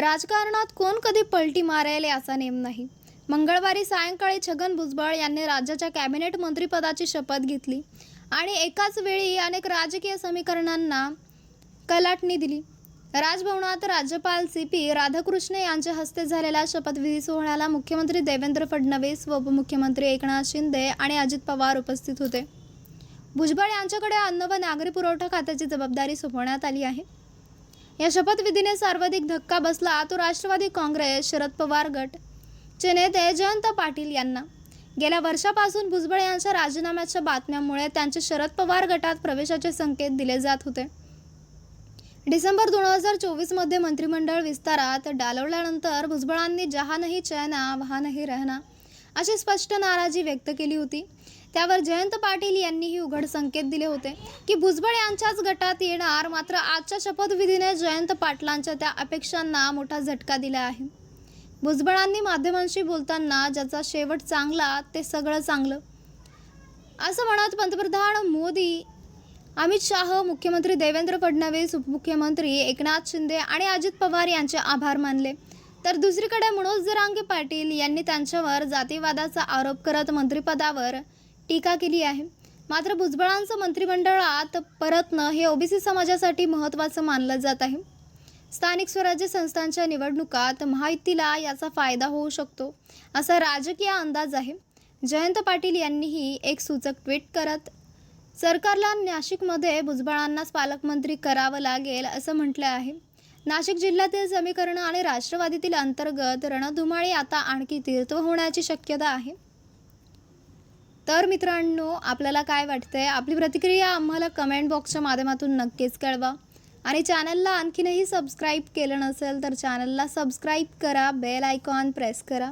राजकारणात कोण कधी पलटी मारेल याचा नेम नाही. मंगळवारी सायंकाळी छगन भुजबळ यांनी राज्याच्या कॅबिनेट मंत्रीपदाची शपथ घेतली आणि एकाच वेळी अनेक राजकीय समीकरणांना कलाटणी दिली. राजभवनात राज्यपाल सी पी राधाकृष्ण यांच्या हस्ते झालेल्या शपथविधी सोहळ्याला मुख्यमंत्री देवेंद्र फडणवीस व उपमुख्यमंत्री एकनाथ शिंदे आणि अजित पवार उपस्थित होते. भुजबळ यांच्याकडे अन्न व नागरी पुरवठा खात्याची जबाबदारी सोपवण्यात आली आहे. या शपथविधीने सर्वाधिक धक्का बसला तो राष्ट्रवादी काँग्रेस शरद पवार गट. चे नेते जयंत पाटील यांना. गेल्या वर्षापासून भुजबळ यांच्या राजीनाम्याच्या बातम्यामुळे त्यांचे शरद पवार गटात प्रवेशाचे संकेत दिले जात होते. डिसेंबर दोन हजार चोवीसमध्ये मंत्रिमंडळ विस्तारात डालवल्यानंतर भुजबळांनी जहा नाही चैना वहा नाही रहना अशी स्पष्ट नाराजी व्यक्त केली होती. त्यावर जयंत पाटील यांनीही उघड संकेत दिले होते की भुजबळ यांच्याच गटात येणार मात्र आजच्या शपथविधीने जयंत पाटलांच्या त्या अपेक्षांना मोठा झटका दिला आहे. भुजबळांनी माध्यमांशी बोलताना ज्याचा शेवट चांगला ते सगळं चांगलं. असं म्हणत पंतप्रधान मोदी अमित शाह मुख्यमंत्री देवेंद्र फडणवीस उपमुख्यमंत्री एकनाथ शिंदे आणि अजित पवार यांचे आभार मानले. तर दुसरीकडे मनोज जरांगे पाटील यांनी त्यांच्यावर जातीवादाचा आरोप करत मंत्रिपदावर टीका केली आहे. मात्र भुजबळांचं मंत्रिमंडळात परतणं हे ओबीसी समाजासाठी महत्त्वाचं मानलं जात आहे. स्थानिक स्वराज्य संस्थांच्या निवडणुकात महायुतीला याचा फायदा होऊ शकतो असा राजकीय अंदाज आहे. जयंत पाटील यांनीही एक सूचक ट्विट करत सरकारला नाशिकमध्ये भुजबळांनाच पालकमंत्री करावं लागेल असं म्हटलं आहे. नाशिक जिल्ह्यातील समीकरण आणि राष्ट्रवादीतील अंतर्गत रणधुमाळी आता आणखी तीर्थ होण्याची शक्यता आहे. तर मित्रांनो आपल्याला काय वाटतंय? आपली प्रतिक्रिया आम्हाला कमेंट बॉक्सच्या माध्यमातून नक्कीच कळवा. आणि चॅनलला आणखीनही सबस्क्राईब केलं नसेल तर चॅनलला सबस्क्राईब करा बेल आयकॉन प्रेस करा.